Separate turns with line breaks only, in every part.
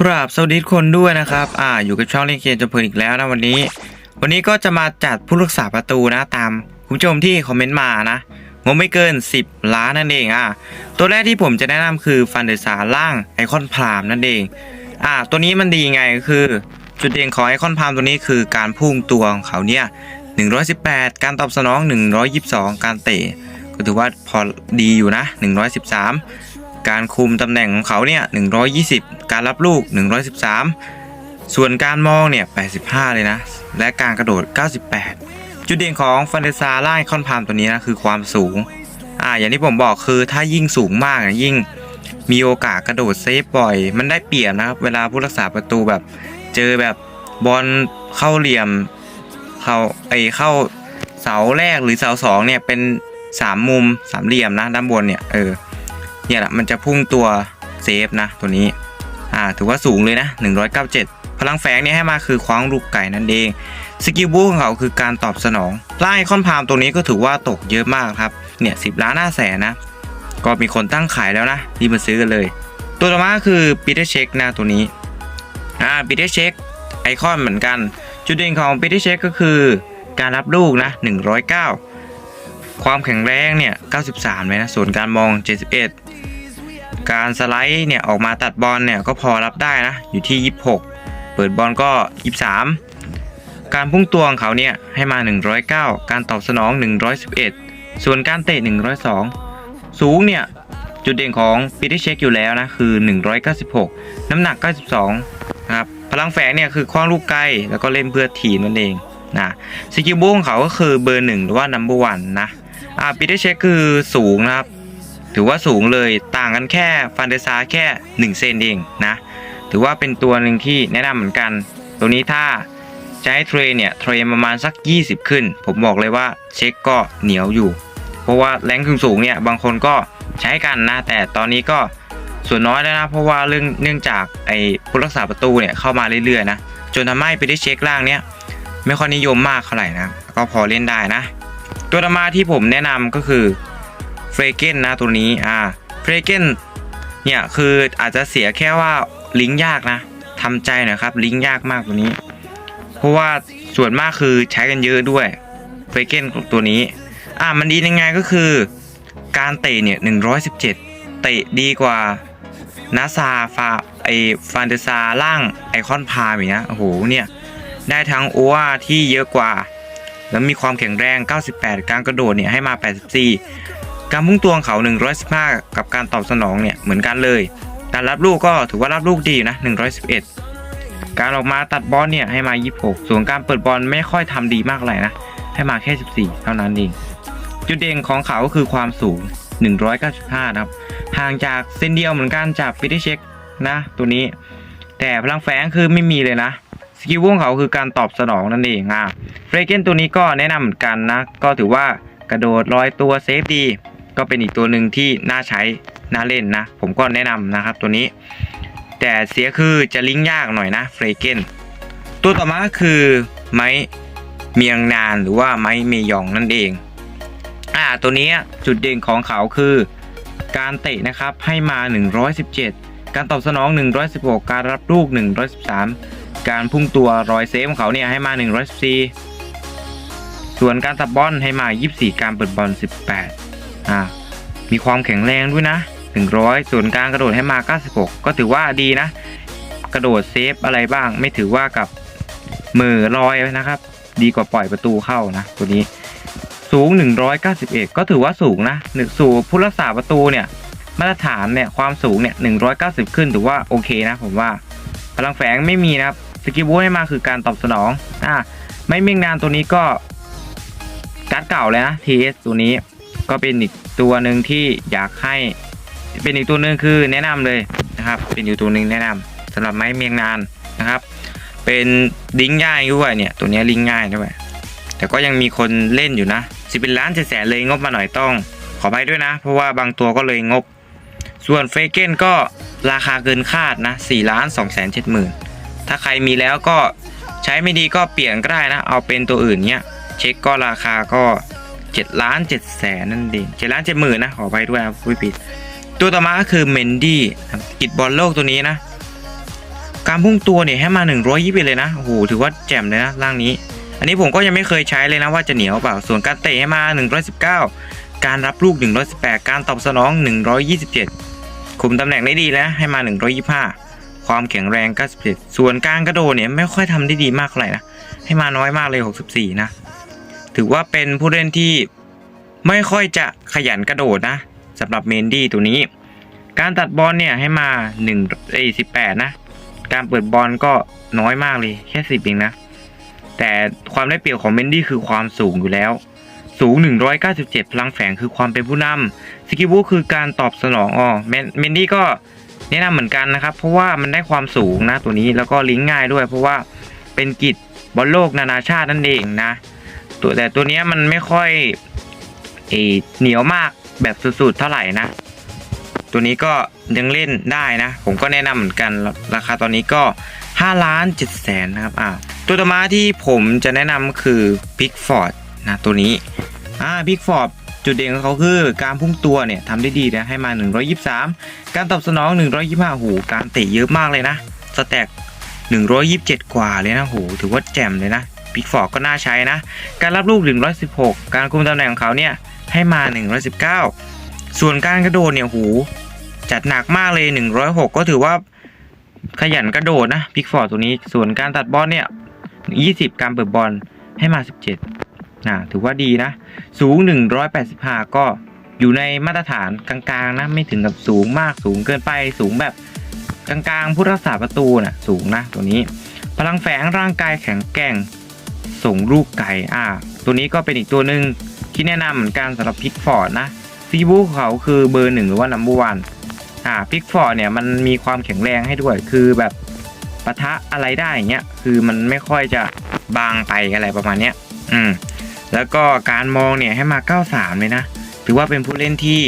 กราบสวัสดีทุกคนด้วยนะครับ อ่า อยู่กับช่องเล่นเกมจะเพลินอีกแล้วนะวันนี้ วันนี้ก็จะมาจัดผู้รักษาประตูนะตามคุณผู้ชมที่คอมเมนต์มานะ งบไม่เกิน 10 ล้านนั่นเองอะ ตัวแรกที่ผมจะแนะนำคือฟันเดซาล่างไอคอนพรามนั่นเอง อ่า ตัวนี้มันดีไงก็คือ จุดเด่นของไอคอนพรามตัวนี้คือการพุ่งตัวของเขาเนี่ย 118 การตอบสนอง 122 การเตะ ก็ถือว่าพอดีอยู่นะ 113 การคุมตำแหน่งของเขาเนี่ย 120 การรับลูก 113 ส่วนการมองเนี่ย 85 เลยนะ และการกระโดด 98 จุดเด่นของฟันเดซาล่าไอคอนพามตัวนี้นะคือความสูง อ่า อย่างที่ผมบอกคือถ้ายิ่งสูงมากอะยิ่งมีโอกาสกระโดดเซฟบ่อย มันได้เปรียบนะครับ เวลาผู้รักษาประตูแบบ เจอแบบบอลเข้าเหลี่ยม เข้าไอเข้าเสาแรกหรือเสาสองเนี่ยเป็นสามมุมสามเหลี่ยมนะด้านบนเนี่ยเออ เนี่ยแหละมันจะพุ่งตัวเซฟนะตัวนี้อ่าถือว่าสูงเลยนะ 197 พลังแฝงเนี่ยให้มาคือคว้างลูกไก่นั่นเองสกิลบูของเขาคือการตอบสนองไล่คอนพามตัวนี้ก็ถือว่าตกเยอะมากครับเนี่ยสิบล้านห้าแสนนะ ก็มีคนตั้งขายแล้วนะรีบมาซื้อกันเลย ตัวต่อมาคือปีเตอร์เช็คนะตัวนี้อ่าปีเตอร์เช็คไอคอนเหมือนกัน จุดเด่นของปีเตอร์เช็คก็คือการรับลูกนะ 109 ความแข็งแรงเนี่ย 93เลยนะ ส่วนการมอง 71 การสไลด์เนี่ยออกมาตัดบอลเนี่ยก็พอรับได้นะ อยู่ที่ 26 เปิดบอลก็ 23 การพุ่งตัวของเขาเนี่ยให้มา 109 การตอบสนอง 111 ส่วนการเตะ 102 สูงเนี่ยจุดเด่นของปีที่เช็คอยู่แล้วนะคือ 196 น้ำหนัก 92 นะครับ พลังแฝงเนี่ยคือคว้างลูกไกลแล้วก็เล่นเพื่อทีมนั่นเองนะสกิลบูของเขาก็คือเบอร์หนึ่งหรือว่า number one นะอ่าปีเตอร์เช็คคือสูงนะครับ ถือว่าสูงเลยต่างกันแค่ฟันเดซาแค่ 1 เซนเองนะ ถือว่าเป็นตัวหนึ่งที่แนะนำเหมือนกัน ตัวนี้ถ้าจะให้เทรนเนี่ยเทรนประมาณสัก 20 ขึ้น ผมบอกเลยว่าเช็คก็เหนียวอยู่ เพราะว่าแรงสูงๆเนี่ยบางคนก็ใช้กันนะ แต่ตอนนี้ก็ส่วนน้อยแล้วนะเพราะว่าเรื่องเนื่องจากไอ้ผู้รักษาประตูเนี่ยเข้ามาเรื่อยๆนะจนทำให้ไปีเตอร์เช็คล่างเนี่ยไม่ค่อยนิยมมากเท่าไหร่นะก็พอเล่นได้นะ ตัวต่อมาที่ผมแนะนำก็คือ เฟรเกนนะตัวนี้อ่าเฟรเกนเนี่ยคืออาจจะเสียแค่ว่าลิงก์ยากนะทำใจหน่อยครับลิงก์ยากมากตัวนี้ เพราะว่าส่วนมากคือใช้กันเยอะด้วยเฟรเกนตัวนี้อ่ามันดียังไงก็คือ การเตะเนี่ย 117 เตะดีกว่านาซาฟาไอฟานเดซาล่างไอคอนพาเมีนะโอ้โหเนี่ยได้ทั้งโอวาที่เยอะกว่า แล้วมีความแข็งแรง 98 การกระโดดเนี่ยให้มา 84 การพุ่งตัวของเขา 115 กับการตอบสนองเนี่ยเหมือนกันเลย การรับลูกก็ถือว่ารับลูกดีอยู่นะ 111 การออกมาตัดบอลเนี่ยให้มา 26 ส่วนการเปิดบอลไม่ค่อยทำดีมากเลยนะ ให้มาแค่ 14 เท่านั้นเอง จุดเด่นของเขาก็คือความสูง 195 นะครับ ห่างจากเส้นเดียวเหมือนกันจากฟิตเช็คนะ ตัวนี้ แต่พลังแฝงคือไม่มีเลยนะสกิลวงเขาคือการตอบสนองนั่นเองอะเฟรเกนตัวนี้ก็แนะนำเหมือนกันนะ ก็ถือว่ากระโดดลอยตัวเซฟดี ก็เป็นอีกตัวหนึ่งที่น่าใช้ น่าเล่นนะ ผมก็แนะนำนะครับตัวนี้ แต่เสียคือจะลิงก์ยากหน่อยนะเฟรเกนตัวต่อมาก็คือไม้เมียงนานหรือว่าไม้เมยองนั่นเองอ่าตัวนี้จุดเด่นของเขาคือ การเตะนะครับให้มา 117 การตอบสนอง 116 การรับลูก 113 การพุ่งตัวรอยเซฟของเขาเนี่ยให้มา 114 ส่วนการตับบอลให้มา 24 การเปิดบอล18 อ่ามีความแข็งแรงด้วยนะ 100 ส่วนการกระโดดให้มา 96 ก็ถือว่าดีนะ กระโดดเซฟอะไรบ้าง ไม่ถือว่ากับมือลอยนะครับ ดีกว่าปล่อยประตูเข้านะ ตัวนี้สูง 191 ก็ถือว่าสูงนะหนึ่งสู่ผู้รักษาประตูเนี่ยมาตรฐานเนี่ยความสูงเนี่ย190 ขึ้นถือว่าโอเคนะ ผมว่า พลังแฝงไม่มีนะครับสกิลบูให้มาคือการตอบสนองอ่าไม่เมียงนานตัวนี้ก็การ์ดเก่าเลยนะ TS ตัวนี้ ก็เป็นอีกตัวหนึ่งที่อยากให้ เป็นอีกตัวหนึ่งคือแนะนำเลยนะครับ เป็นอยู่ตัวหนึ่งแนะนำสำหรับไม้เมียงนานนะครับ เป็นลิงง่ายด้วยเนี่ย ตัวนี้ลิงง่ายด้วยแต่ก็ยังมีคนเล่นอยู่นะสิเป็นล้านจ็ดแสนเลยงบมาหน่อยต้อง ขอไปด้วยนะ เพราะว่าบางตัวก็เลยงบ ส่วนเฟเกนก็ราคาเกินคาดนะ4ล้าน2แสน7หมื่นถ้าใครมีแล้วก็ใช้ไม่ดีก็เปลี่ยนก็ได้นะ เอาเป็นตัวอื่นเนี้ยเช็คก็ราคาก็ 7ล้าน7แสนนั่นเอง7ล้าน7หมื่นนะขอไปด้วยนะผู้ผิด ตัวต่อมาก็คือเมนดี้กิดบอลโลกตัวนี้นะ การพุ่งตัวเนี่ยให้มา120เลยนะโอ้โหถือว่าแจ่มเลยนะร่างนี้ อันนี้ผมก็ยังไม่เคยใช้เลยนะว่าจะเหนียวเปล่า ส่วนการเตะให้มา 119 การรับลูก 118 การตอบสนอง 127 คุมตำแหน่งได้ดีแล้วให้มา 125 ความแข็งแรง97ส่วนการกระโดดเนี่ยไม่ค่อยทำได้ดีมากเท่าไหร่นะให้มาน้อยมากเลย 64 นะ ถือว่าเป็นผู้เล่นที่ไม่ค่อยจะขยันกระโดดนะสำหรับเมนดี้ตัวนี้ การตัดบอลเนี่ยให้มา1เอ้ย18นะ การเปิดบอลก็น้อยมากเลยแค่10เองนะ แต่ความได้เปรียบของเมนดี้คือความสูงอยู่แล้ว สูง 197 พลังแฝงคือความเป็นผู้นำสกิลบูคือการตอบสนองอ๋อเมนเมนดี้ก็แนะนำเหมือนกันนะครับ เพราะว่ามันได้ความสูงนะตัวนี้แล้วก็ลิงก์ง่ายด้วย เพราะว่าเป็นกิจบอลโลกนานาชาตินั่นเองนะ ตัวแต่ตัวเนี้ยมันไม่ค่อยเอเหนียวมากแบบสุดๆเท่าไหร่นะ ตัวนี้ก็ยังเล่นได้นะ ผมก็แนะนำเหมือนกันราคาตอนนี้ก็5ล้าน7แสนนะครับอ่าตัวต่อมาที่ผมจะแนะนำคือ Big Ford นะตัวนี้อ่า Big Ford จุดเด่นของเขาคือการพุ่งตัวเนี่ยทำได้ดีนะให้มา 123 การตอบสนอง 125หูการเตะเยอะมากเลยนะ สแต็ก127 กว่าเลยนะโหถือว่าแจ่มเลยนะ Big Ford ก็น่าใช้นะ การรับลูก 116 การคุมตำแหน่งของเขาเนี่ยให้มา 119 ส่วนการกระโดดเนี่ยโหจัดหนักมากเลย 106 ก็ถือว่าขยันกระโดดนะพิกฟอร์ดตัวนี้ ส่วนการตัดบอลเนี่ย 20 การเปิดบอลให้มา 17นะถือว่าดีนะ สูง 185 ก็อยู่ในมาตรฐานกลางๆนะ ไม่ถึงกับสูงมากสูงเกินไปสูงแบบกลางๆผู้รักษาประตูนะ่ะสูงนะตัวนี้ พลังแฝงร่างกายแข็งแกร่ง ส่งลูกไก่อ่า ตัวนี้ก็เป็นอีกตัวหนึ่งที่แนะนำเหมือนกันสำหรับพิกฟอร์ดนะซีบูของเขาคือเบอร์หนึ่งหรือว่านัมเบอร์วันอ่าพิกฟอร์ดเนี่ยมันมีความแข็งแรงให้ด้วย คือแบบปะทะอะไรได้อย่างเงี้ยคือมันไม่ค่อยจะบางไปอะไรประมาณเนี้ยอืมแล้วก็การมองเนี่ยให้มา 93 เลยนะ ถือว่าเป็นผู้เล่นที่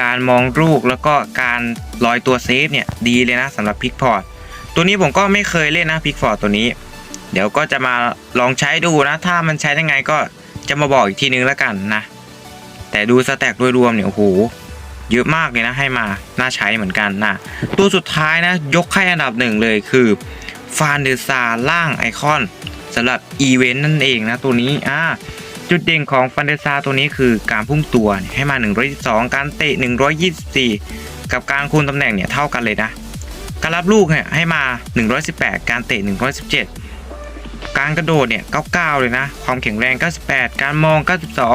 การมองลูกแล้วก็การลอยตัวเซฟเนี่ยดีเลยนะสำหรับพิกฟอร์ดตัวนี้ผมก็ไม่เคยเล่นนะพิกฟอร์ดตัวนี้ เดี๋ยวก็จะมาลองใช้ดูนะ ถ้ามันใช้ยังไงก็จะมาบอกอีกทีนึงแล้วกันนะ แต่ดูสแต็กโดยรวมเนี่ยโอ้โหเยอะมากเลยนะให้มาน่าใช้เหมือนกันนะตัวสุดท้ายนะ ยกให้อันดับหนึ่งเลยคือฟานเดอร์ซาล่างไอคอนสำหรับอีเวนต์นั่นเองนะตัวนี้อ่าจุดเด่นของฟันเดอร์ซาตัวนี้คือการพุ่งตัวเนี่ยให้มา 122 การเตะ 124 กับการคูณตำแหน่งเนี่ยเท่ากันเลยนะ การรับลูกเนี่ยให้มา 118 การเตะ 117 การกระโดดเนี่ย 99 เลยนะ ความแข็งแรง 98 การมอง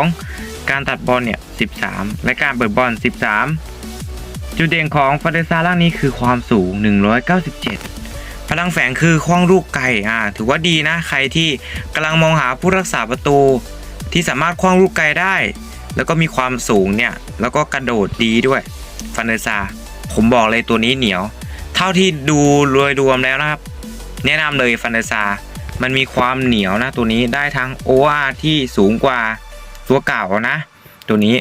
92 การตัดบอลเนี่ย 13 และการเปิดบอล 13 จุดเด่นของฟาเดซาล่างนี้คือความสูง 197 พลังแฝงคือคว้างลูกไกลอ่า ถือว่าดีนะ ใครที่กำลังมองหาผู้รักษาประตู ที่สามารถคว้างลูกไกลได้ แล้วก็มีความสูงเนี่ย แล้วก็กระโดดดีด้วยฟันเดซา ผมบอกเลยตัวนี้เหนียว เท่าที่ดูโดยรวมแล้วนะครับ แนะนำเลยฟันเดซา มันมีความเหนียวนะ ตัวนี้ได้ทั้ง OR ที่สูงกว่าตัวเก่านะ ตัวนี้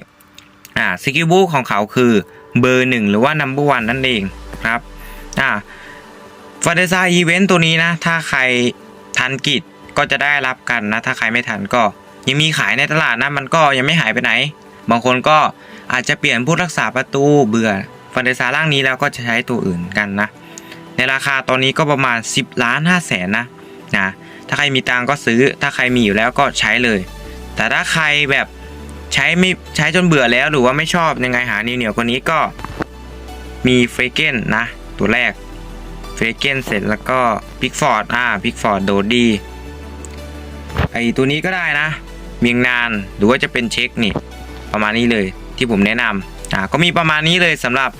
อ่าสกิลบูของเขาคือเบอร์หนึ่งหรือว่านัมเบอร์วันนั่นเองครับอ่าฟาเดซาอีเวนต์ตัวนี้นะ ถ้าใครทันกิจก็จะได้รับกันนะ ถ้าใครไม่ทันก็ยังมีขายในตลาดนะ มันก็ยังไม่หายไปไหน บางคนก็อาจจะเปลี่ยนผู้รักษาประตูเบื่อฟาเดซาร่างนี้แล้วก็จะใช้ตัวอื่นกันนะ ในราคาตอนนี้ก็ประมาณ 10 ล้าน5แสนนะนะ ถ้าใครมีตังก็ซื้อ ถ้าใครมีอยู่แล้วก็ใช้เลย แต่ถ้าใครแบบใช้ไม่ใช้จนเบื่อแล้วหรือว่าไม่ชอบยังไงหานิวเหนียวคนนี้ก็มีเฟรเกนนะ ตัวแรกเฟรเกนเสร็จแล้วก็พิกฟอร์ดอ่าพิกฟอร์ดโดดดีไอตัวนี้ก็ได้นะ เมียงนานหรือว่าจะเป็นเช็คนี่ ประมาณนี้เลยที่ผมแนะนำอ่าก็มีประมาณนี้เลยสำหรับ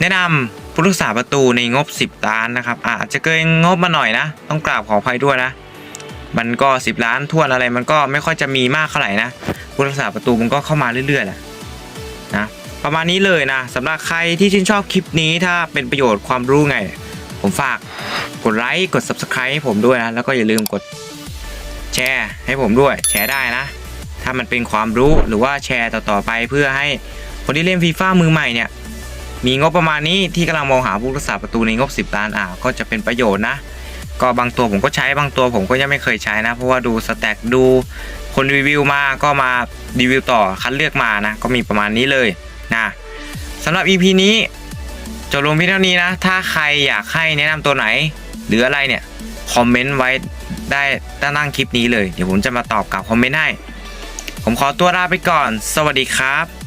แนะนำ ผู้รักษาประตูในงบ 10 ล้านนะครับ อาจจะเกินงบมาหน่อยนะ ต้องกราบขออภัยด้วยนะ มันก็ 10 ล้านทวนอะไรมันก็ไม่ค่อยจะมีมากเท่าไหร่นะผู้รักษาประตูมันก็เข้ามาเรื่อยๆแหละนะประมาณนี้เลยนะสำหรับใครที่ชื่นชอบคลิปนี้ถ้าเป็นประโยชน์ความรู้ไง ผมฝากกดไลค์กด Subscribe ให้ผมด้วยนะ แล้วก็อย่าลืมกดแชร์ให้ผมด้วยแชร์ได้นะ ถ้ามันเป็นความรู้หรือว่าแชร์ต่อๆไปเพื่อให้คนที่เล่นฟีฟ่ามือใหม่เนี่ย มีงบประมาณนี้ที่กำลังมองหาผู้รักษาประตูในงบ 10 ล้านอ่าก็จะเป็นประโยชน์นะ ก็บางตัวผมก็ใช้บางตัวผมก็ยังไม่เคยใช้นะ เพราะว่าดูสแต็กดูคนรีวิวมาก็มารีวิวต่อคัดเลือกมานะ ก็มีประมาณนี้เลยนะสำหรับ EP นี้จบลงเพียงเท่านี้นะ ถ้าใครอยากให้แนะนำตัวไหน หรืออะไรเนี่ย คอมเมนต์ไว้ได้ใต้ล่างคลิปนี้เลย เดี๋ยวผมจะมาตอบกลับคอมเมนต์ให้ ผมขอตัวลาไปก่อน สวัสดีครับ